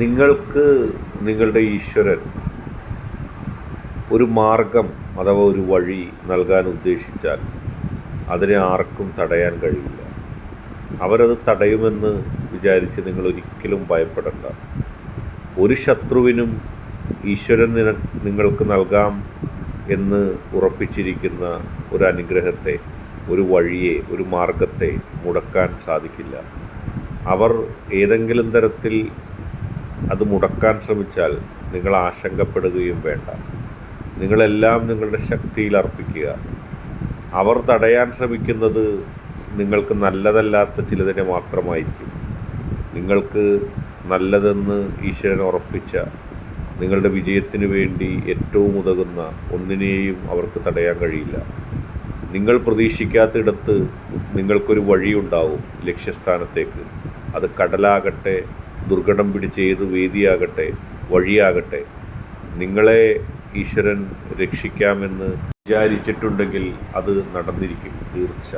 നിങ്ങൾക്ക് നിങ്ങളുടെ ഈശ്വരൻ ഒരു മാർഗം അഥവാ ഒരു വഴി നൽകാൻ ഉദ്ദേശിച്ചാൽ അതിനെ ആർക്കും തടയാൻ കഴിയില്ല. അവരത് തടയുമെന്ന് വിചാരിച്ച് നിങ്ങൾ ഒരിക്കലും ഭയപ്പെടണ്ട. ഒരു ശത്രുവിനും ഈശ്വരൻ നിങ്ങൾക്ക് നൽകാം എന്ന് ഉറപ്പിച്ചിരിക്കുന്ന ഒരു അനുഗ്രഹത്തെ ഒരു വഴിയെ ഒരു മാർഗത്തെ മുടക്കാൻ സാധിക്കില്ല. അവർ ഏതെങ്കിലും തരത്തിൽ അത് മുടക്കാൻ ശ്രമിച്ചാൽ നിങ്ങൾ ആശങ്കപ്പെടുകയും വേണ്ട. നിങ്ങളെല്ലാം നിങ്ങളുടെ ശക്തിയിൽ അർപ്പിക്കുക. അവർ തടയാൻ ശ്രമിക്കുന്നത് നിങ്ങൾക്ക് നല്ലതല്ലാത്ത ചിലതിനെ മാത്രമായിരിക്കും. നിങ്ങൾക്ക് നല്ലതെന്ന് ഈശ്വരൻ ഉറപ്പിച്ച നിങ്ങളുടെ വിജയത്തിന് വേണ്ടി ഏറ്റവും ഉതകുന്ന ഒന്നിനെയും അവർക്ക് തടയാൻ കഴിയില്ല. നിങ്ങൾ പ്രതീക്ഷിക്കാത്തിടത്ത് നിങ്ങൾക്കൊരു വഴിയുണ്ടാവും ലക്ഷ്യസ്ഥാനത്തേക്ക്. അത് കടലാകട്ടെ ദുർഘടം പിടിച്ച ഏത് വേദിയാകട്ടെ വഴിയാകട്ടെ നിങ്ങളെ ഈശ്വരൻ രക്ഷിക്കാമെന്ന് വിചാരിച്ചിട്ടുണ്ടെങ്കിൽ അത് നടന്നിരിക്കും തീർച്ച.